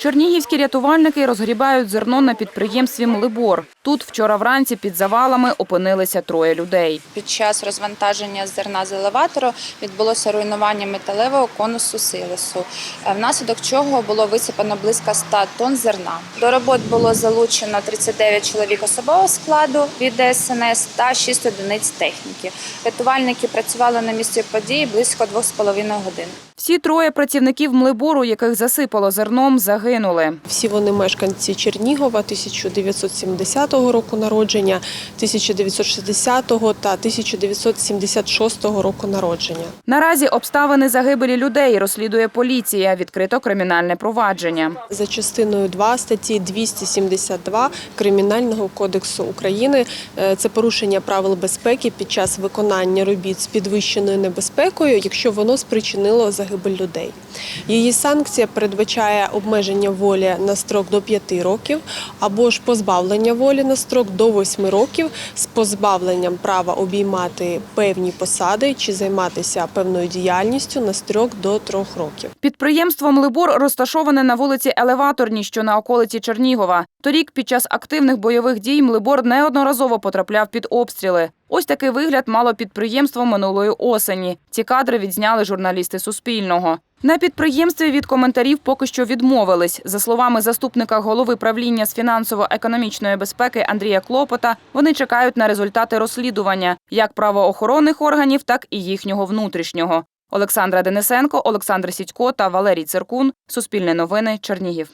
Чернігівські рятувальники розгрібають зерно на підприємстві Млибор. Тут вчора вранці під завалами опинилися троє людей. Під час розвантаження зерна з елеватору відбулося руйнування металевого конусу силосу, е, внаслідок чого було висипано близько 100 тонн зерна. До робот було залучено 39 чоловік особового складу від ДСНС та 6 одиниць техніки. Рятувальники працювали на місці події близько 2,5 годин. Всі троє працівників Млибору, яких засипало зерном, загинули. Всі вони мешканці Чернігова 1970 року народження, 1960 та 1976 року народження. Наразі обставини загибелі людей розслідує поліція. Відкрито кримінальне провадження. За частиною 2 статті 272 Кримінального кодексу України е, це порушення правил безпеки під час виконання робіт з підвищеною небезпекою, якщо воно спричинило загибель людей. Її санкція передбачає обмеження волі на строк до 5 років або ж позбавлення волі на строк до 8 років з позбавленням права обіймати певні посади чи займатися певною діяльністю на строк до 3 років. Підприємство Млибор розташоване на вулиці Елеваторній, що на околиці Чернігова. Торік під час активних бойових дій Млибор неодноразово потрапляв під обстріли. Ось такий вигляд мало підприємство минулої осені. Ці кадри відзняли журналісти Суспільного. На підприємстві від коментарів поки що відмовились. За словами заступника голови правління з фінансово-економічної безпеки Андрія Клопота, вони чекають на результати розслідування як правоохоронних органів, так і їхнього внутрішнього. Олександра Денисенко, Олександр Сідько та Валерій Циркун. Суспільне новини. Чернігів.